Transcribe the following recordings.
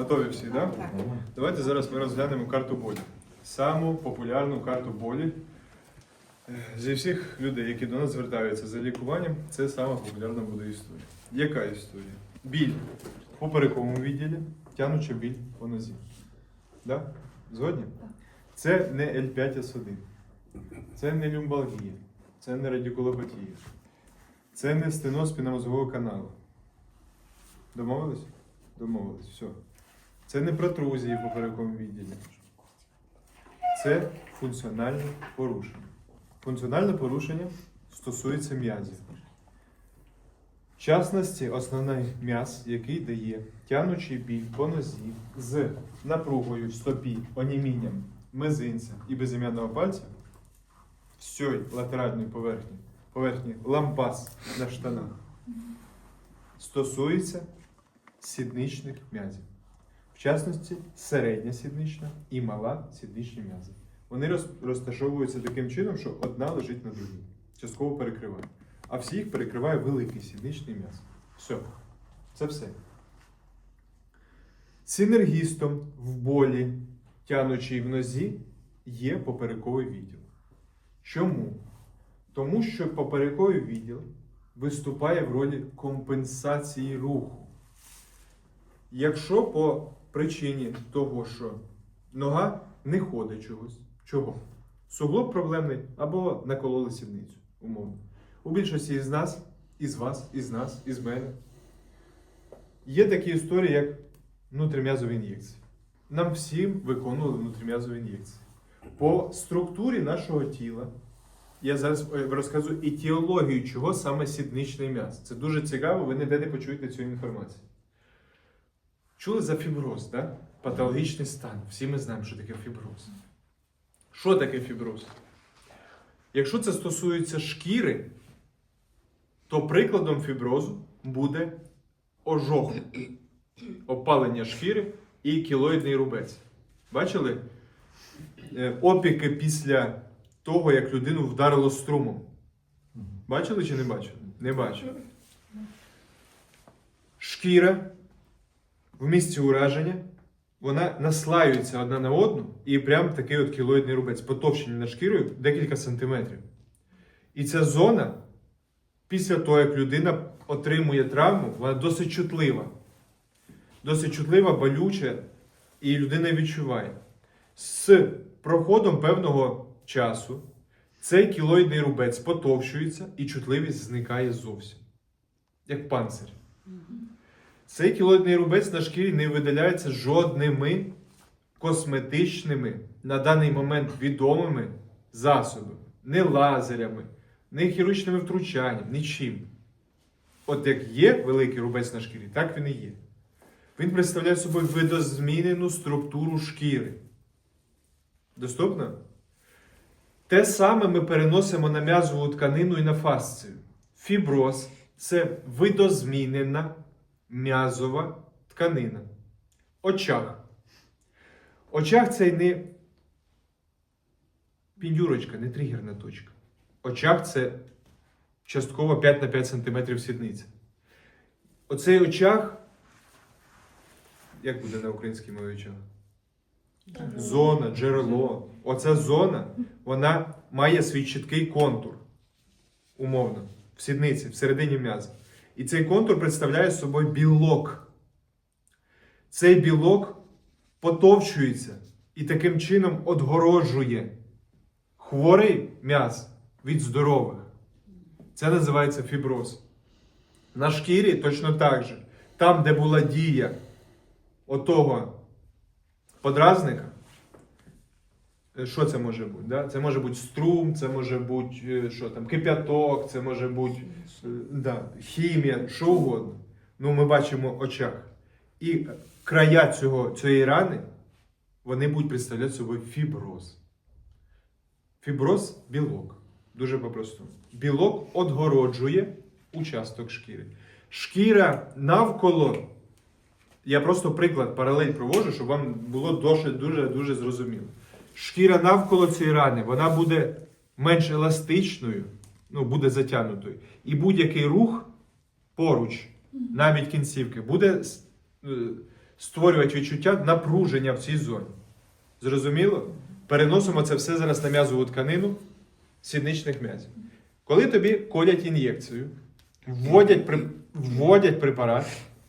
Готові всі, так? Да? Так. Давайте зараз ми розглянемо карту болі. Саму популярну карту болі. Е, Зі всіх людей, які до нас звертаються за лікуванням, це сама популярна буде історія. Яка історія? Біль в поперековому відділі, тянуча біль по нозі. Да? Згодні? Це не L5S1, це не люмбалгія, це не радикулопатія, це не стеноз спінномозгового каналу. Домовились? Домовились, все. Це не протрузії в поперековому відділі. Це функціональне порушення. Функціональне порушення стосується м'язів. В частності, основний м'яз, який дає тянучий біль по нозі з напругою в стопі, онімінням мизинця і безім'яного пальця, всьої латеральної поверхні, поверхні лампас на штанах, стосується сідничних м'язів. В частності, середня сіднична і мала сідничні м'язи. Вони роз- розташовуються таким чином, що одна лежить на другій, частково перекриває. А всі їх перекриває великий сідничний м'яз. Все. Це все. Синергістом в болі, тянучій в нозі, є поперековий відділ. Чому? Тому що поперековий відділ виступає в ролі компенсації руху. Якщо по причині того, що нога не ходить чогось, чого? Суглоб проблемний або накололи сідницю, умовно. У більшості із нас, із вас, із нас, із мене є такі історії, як внутрім'язові ін'єкції. Нам всім виконували внутрім'язові ін'єкції. По структурі нашого тіла я зараз е, розказую етіологію, чого саме сідничний м'яз. Це дуже цікаво, ви ніде не почуєте цю інформацію. Чули за фіброз, да? патологічний стан. Всі ми знаємо, що таке фіброз. Що таке фіброз? Якщо це стосується шкіри, то прикладом фіброзу буде ожог, опалення шкіри і кілоїдний рубець. Бачили? Е, Опіки після того, як людину вдарило струмом. Бачили чи не бачили? Не бачили. Шкіра в місці ураження, вона наслаюється одна на одну, і прям такий от кілоїдний рубець, потовщений над шкірою декілька сантиметрів. І ця зона, після того, як людина отримує травму, вона досить чутлива. Досить чутлива, болюча, і людина відчуває. З проходом певного часу цей кілоїдний рубець потовщується і чутливість зникає зовсім. Як панцир. Цей кілоїдний рубець на шкірі не видаляється жодними косметичними на даний момент відомими засобами, не лазерями, не хірургічними втручанням, нічим. От як є великий рубець на шкірі, так він і є. Він представляє собою видозмінену структуру шкіри. Доступно? Те саме ми переносимо на м'язову тканину і на фасцію. Фіброз це видозмінена м'язова тканина. Очах. Очах це не піндюрочка, не тригерна точка. Очах це частково 5 на 5 см сідниця. Оцей очах, як буде на українській мові очах? Зона, джерело. Оця зона, вона має свій чіткий контур. Умовно, в сідниці, всередині м'яза. І цей контур представляє собою білок. Цей білок потовчується і таким чином отгороджує хворий м'яз від здорових. Це називається фіброз. На шкірі точно так же. Там, де була дія отого подразника, що це може бути? Да? Це може бути струм, це може бути е, що там, кип'яток, це може бути е, да, хімія, що угодно. Ну, ми бачимо очах. І края цього, цієї рани, вони будуть представляти собою фіброз. Фіброз білок. Дуже по-простому. Білок отгороджує участок шкіри. Шкіра навколо. Я просто приклад, паралель проводжу, щоб вам було дуже дуже дуже зрозуміло. Шкіра навколо цієї рани, вона буде менш еластичною, ну, буде затягнутою. І будь-який рух поруч, навіть кінцівки, буде е, створювати відчуття напруження в цій зоні. Зрозуміло? Переносимо це все зараз на м'язову тканину сідничних м'язів. Коли тобі колять ін'єкцію, вводять, при- вводять препарат,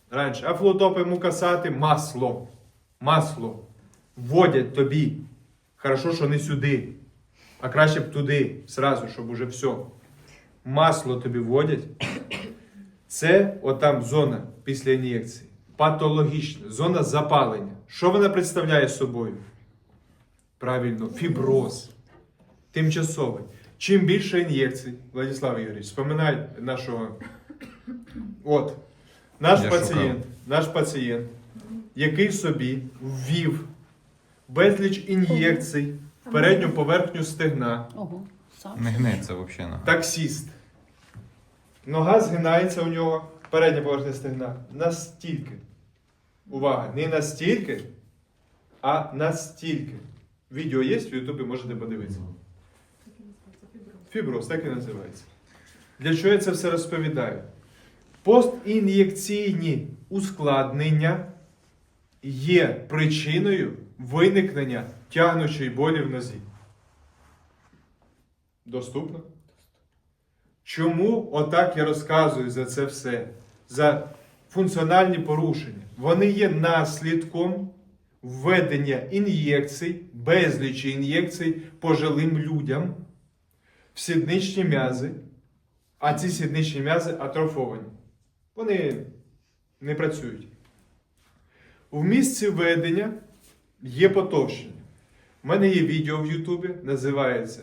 раніше афлотопи, мукасати, масло. Масло. Вводять тобі. Хорошо, що не сюди, а краще б туди, зразу, щоб уже все. Масло тобі вводять. Це отам зона після ін'єкції. Патологічна, зона запалення. Що вона представляє собою? Правильно, фіброз. Тимчасовий. Чим більше ін'єкцій, Владислав Ігорович, споминай нашого. От, наш Я пацієнт, наш пацієнт, який собі ввів безліч ін'єкцій в передню поверхню стегна, Ого, сам. Не гнеться взагалі. таксіст. Нога згинається у нього, передня поверхня стегна. Настільки. Увага, не настільки, а настільки. Відео є в Ютубі, можете подивитися. Фіброз, так і називається. Для чого я це все розповідаю? Постін'єкційні ускладнення є причиною виникнення тягнучої болі в нозі. Доступно? Чому отак я розказую за це все? За функціональні порушення? Вони є наслідком введення ін'єкцій, безлічі ін'єкцій пожилим людям в сідничні м'язи, а ці сідничні м'язи атрофовані. Вони не працюють. В місці введення є потовщення. У мене є відео в Ютубі, називається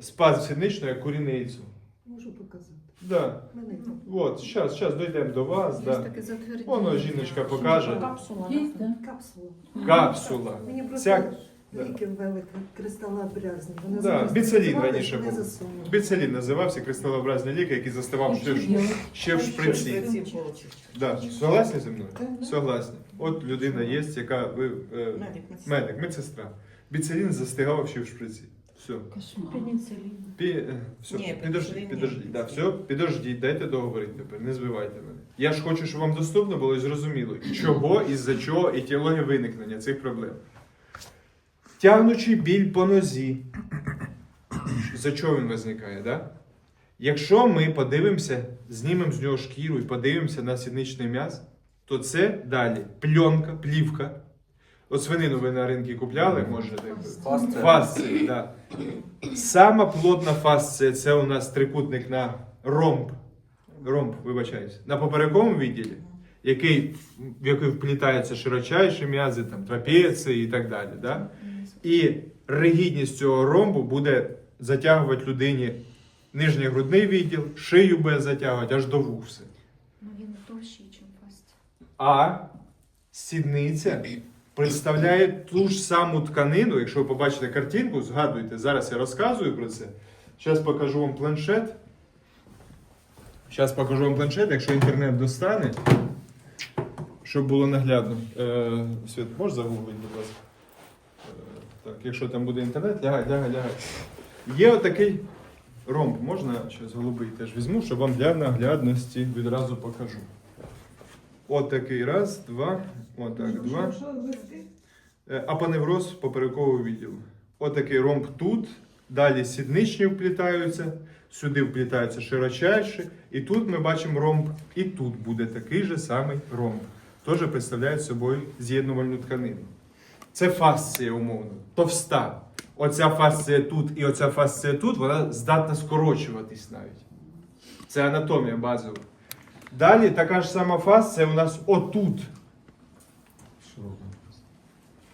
Спас Спазм як куріницю. Можу показати. Да. Мене. От, зараз, зараз дійдемо до вас. Да. таке. Воно жіночка покаже. Капсула. Є, да? Капсула. Капсула. Мені просто Ця-. Ліки ввели кристалообразні. Вони Да, біцелін раніше був. засунули. Біцелін називався кристалообразні ліки, який заставав ще, в- ще в шприці. Да. Согласні зі мною? Согласні. От людина є, яка ви е, медик, медсестра. Біцелін застигав ще в шприці. Все. Кошмар. Пеніцилін. Пі... е, все. Ні, підождіть, пеніцилін ні. підождіть. Да, все, підождіть, дайте договорити тепер, не збивайте мене. Я ж хочу, щоб вам доступно було і зрозуміло, чого, із-за чого етіологія виникнення цих проблем. Тягнучий біль по нозі. За чого він виникає, да? Якщо ми подивимося, знімемо з нього шкіру і подивимося на сідничний м'яз, то це далі пленка, плівка. От свинину ви на ринку купляли, може, Фасція. Фасція, да. Сама плотна фасція це у нас трикутник на ромб. Ромб, вибачаюсь, на поперековому відділі, який, в який вплітаються широчайші м'язи, там, трапеції і так далі. Да? І ригідність цього ромбу буде затягувати людині нижній грудний відділ, шию буде затягувати аж до вух все. Ну він товщий, ніж фасті. А сідниця представляє ту ж саму тканину. Якщо ви побачите картинку, згадуйте, зараз я розказую про це. Зараз покажу вам планшет. Зараз покажу вам планшет, якщо інтернет достане, щоб було наглядно. Е, Світ, можеш загуглити, будь ласка? Так, якщо там буде інтернет, лягай, лягай, лягай. Є отакий ромб, можна зараз голубий теж візьму, щоб вам для наглядності відразу покажу. От такий раз, два, отак, два. Е, Апаневроз поперекового відділу. Отакий ромб тут. Далі сідничні вплітаються, сюди вплітаються широчайші. І тут ми бачимо ромб, і тут буде такий же самий ромб. Теж представляє собою з'єднувальну тканину. Це фасція умовно, товста. Оця фасція тут і оця фасція тут, вона здатна скорочуватись навіть. Це анатомія базова. Далі така ж сама фасція у нас отут.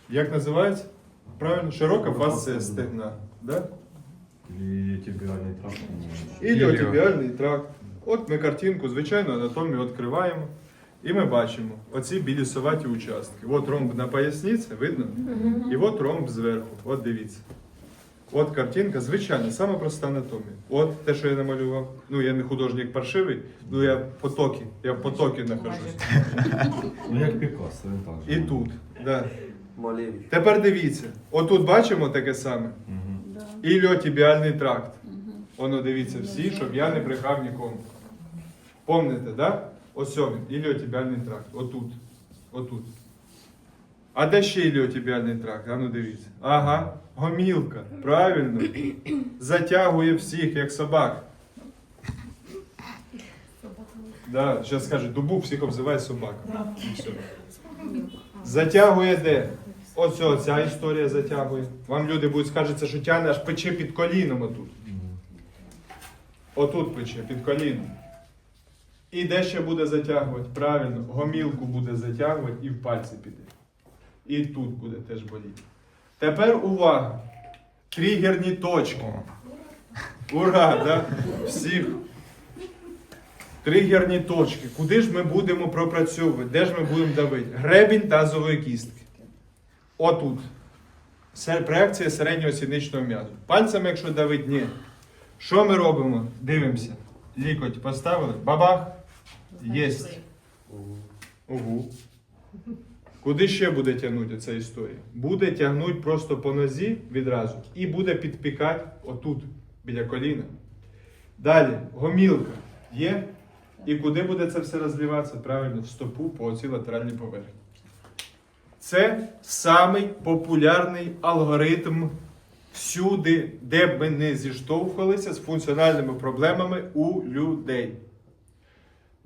Як називається? Правильно, широка фасція стегна. Да? Іліотібіальний тракт. Іліотібіальний тракт. От ми картинку, звичайно, анатомію відкриваємо. І ми бачимо оці білісоваті участки. От ромб на поясниці, видно? І от ромб зверху. От дивіться. От картинка, звичайно, саме проста анатомія. От те, що я намалював. Ну, я не художник паршивий, ну я в потокі, я в потокі нахожусь. Ну як Пікассо, він так же. І тут. Да. Тепер дивіться, отут бачимо таке саме. Мгм. Да. Іліотібіальний тракт. Воно дивіться всі, щоб я не брехав нікому. Помните, да? Ось він, іліотібіальний тракт. Отут. Отут. А де ще іліотібіальний тракт? А ну дивіться. Ага, гомілка. Правильно. Затягує всіх, як собак. Да, зараз скажуть, дубу всіх обзиває собака. Все. Затягує де? Ось ця історія затягує. Вам люди будуть скажеться, що тягне аж пече під коліном отут. Отут пече, під коліном. І де ще буде затягувати? Правильно, гомілку буде затягувати і в пальці піде. І тут буде теж боліти. Тепер увага! Тригерні точки. Ура! Да? Всіх. Тригерні точки. Куди ж ми будемо пропрацьовувати? Де ж ми будемо давити? Гребінь тазової кістки. Отут. Проекція середнього сідничного м'язу. Пальцями, якщо давить, ні. Що ми робимо? Дивимося. Лікоть поставили. Бабах. Єсть. Угу. Куди ще буде тягнути ця історія? Буде тягнути просто по нозі відразу і буде підпікати отут, біля коліна. Далі, гомілка є. І куди буде це все розліватися? Правильно, в стопу по оцій латеральній поверхні. Це самий популярний алгоритм всюди, де б ми не зіштовхувалися з функціональними проблемами у людей.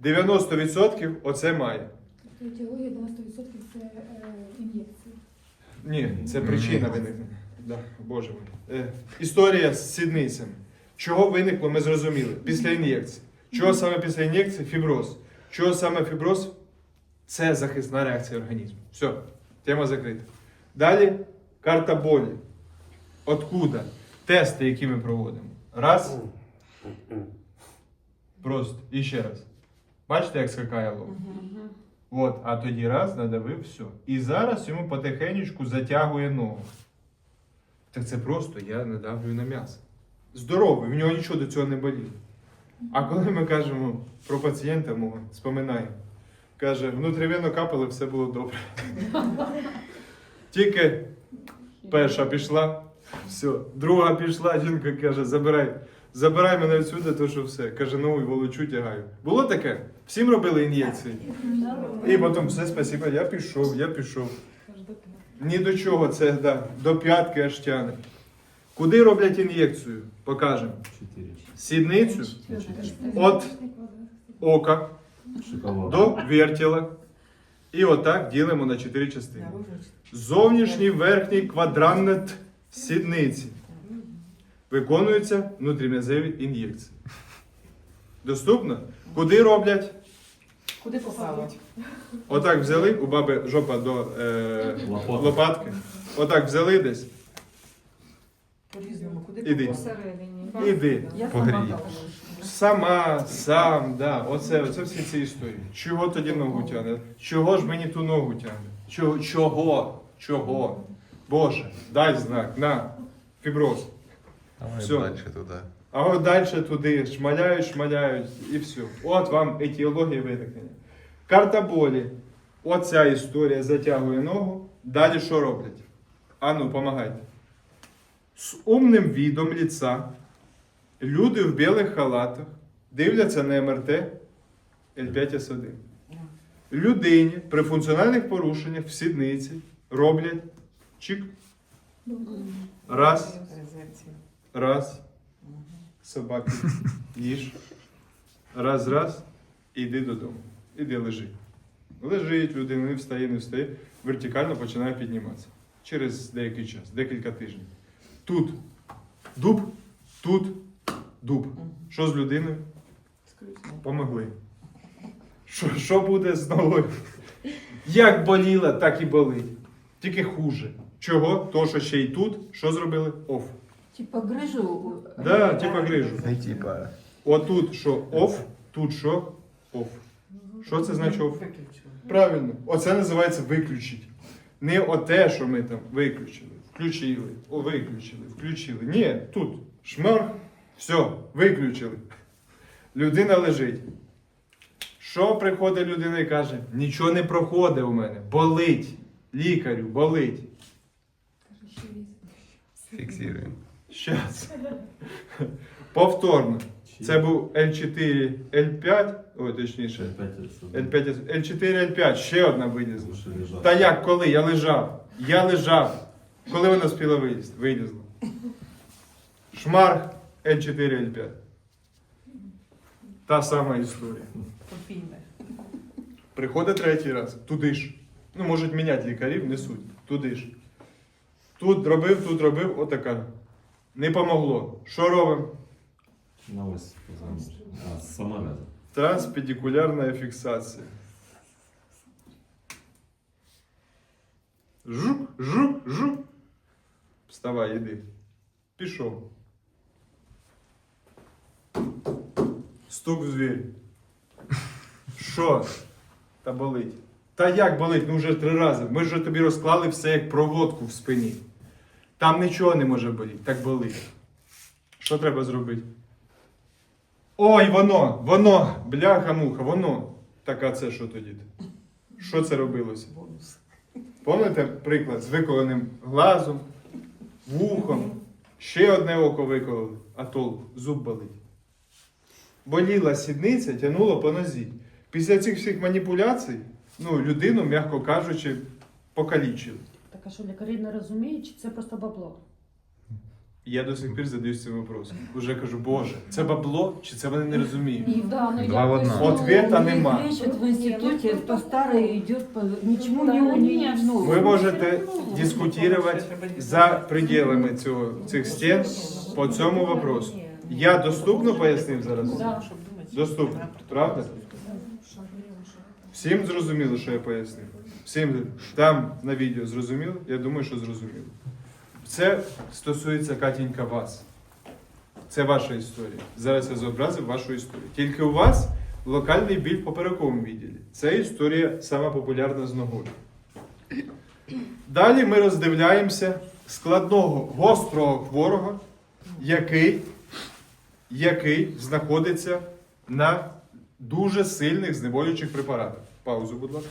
90% оце має. Етіологія 90% це е, ін'єкції. Ні, це причина виникнення. Да, Боже мій. Е, історія з сідницями. Чого виникло, ми зрозуміли. Після ін'єкції. Чого саме після ін'єкції? Фіброз. Чого саме фіброз? Це захисна реакція організму. Все, тема закрита. Далі карта болі. Откуда? Тести, які ми проводимо. Раз. Просто. І ще раз. Бачите, як скакає лоб? От, а тоді раз надавив, все. І зараз йому потихенечку затягує ногу. Так це просто я надавлюю на м'ясо. Здоровий, в нього нічого до цього не боліло. А коли ми кажемо про пацієнта мого, споминаємо, каже, внутрівенно капали, все було добре. Тільки перша пішла, все, друга пішла, жінка каже, забирай. Забирай мене відсюди, то що все. Каже, ну і волочу тягаю. Було таке? Всім робили ін'єкції. І потім все, спасибо, я пішов, я пішов. Ні до чого це да, до п'ятки аж тяне. Куди роблять ін'єкцію? Покажемо. Сідницю от ока до вертіла. І отак ділимо на чотири частини. Зовнішній верхній квадрант сідниці. Виконуються внутрім'язеві ін'єкції. Доступно? Куди роблять? Куди поставити? Отак взяли, у баби жопа до е, Лопатки. лопатки. Отак взяли десь. По-різному, куди Іди. Посередині. Іди. Я Погрій. сама так. Сама, сам, да. Оце, оце всі ці історії. Чого тоді ногу тягне? Чого ж мені ту ногу тягне? Чого? Чого? Чого? Боже, дай знак, на, фіброз. Давай Всё. дальше туда. А от далі туди шмаляють, шмаляють і все. От вам етіологія виникнення. Карта болі. Оця історія затягує ногу. Далі що роблять? Ану, помагайте. З умним відом ліца люди в білих халатах дивляться на МРТ L5S1. Людині при функціональних порушеннях в сідниці роблять чик. Раз, раз. Собаки, їж. Раз, раз, і йди додому. Іди лежи. Лежить людина, не встає, не встає, вертикально починає підніматися. Через деякий час, декілька тижнів. Тут дуб, тут дуб. Що з людиною? Помогли. Що, що буде з ногою? Як боліло, так і болить. Тільки хуже. Чого? То, що ще й тут, що зробили? Оф. Типа грижу. Да, типа грижу. Ну, типа. Отут що оф, тут що оф. Що це значить оф? Правильно, оце називається виключити. Не оте, що ми там виключили, включили, о, виключили, включили. Ні, тут шмар, все, виключили. Людина лежить. Що приходить людина і каже? Нічого не проходить у мене. Болить. Лікарю, болить. Фиксируем. Щас. Повторно. Це був L4, L5, ой, точніше, L5, L4, L5, ще одна вилізла. Та як, коли? Я лежав. Я лежав. Коли вона спіла вилізти? Вилізла. Шмарх L4, L5. Та сама історія. Приходить третій раз, туди ж. Ну, можуть міняти лікарів, не суть. Туди ж. Тут робив, тут робив, отака. Не помогло. Що робимо? На ось позвониш. А, з самореза. Жук, жук, жук. Вставай, іди. Пішов. Стук в двері. Що? Та болить. Та як болить? Ну вже три рази. Ми ж тобі розклали все як проводку в спині. Там нічого не може боліти, так болить. Що треба зробити? Ой, воно, воно, бляха-муха, воно. Так, а це що тоді? Що це робилося? Бонус. Пам'ятаєте приклад з виколеним глазом, вухом, ще одне око викололи, а толку, зуб болить. Боліла сідниця, тянуло по нозі. Після цих всіх маніпуляцій, ну, людину, м'яко кажучи, покалічили. Так а що лікарі не розуміють, чи це просто бабло? Я до сих пір задаюсь цим вопросом. Уже кажу, Боже, це бабло, чи це вони не розуміють? Да, ну, Два в якось, одному. ну, Ответа нема. лечат в институте, по старой идет, по... ничему Да, не, не нет. ну, Ви можете дискутувати за пределами цього, цих стін по цьому вопросу. Я доступно пояснив зараз? Да. Доступно, правда? Всім зрозуміло, що я пояснив. Всім там на відео зрозуміло? Я думаю, що зрозуміло. Це стосується Катінька вас. Це ваша історія. Зараз я зобразив вашу історію. Тільки у вас локальний біль в поперековому відділі. Це історія сама популярна з ногою. Далі ми роздивляємося складного гострого хворого, який, який знаходиться на дуже сильних знеболюючих препаратах. Паузу, будь ласка.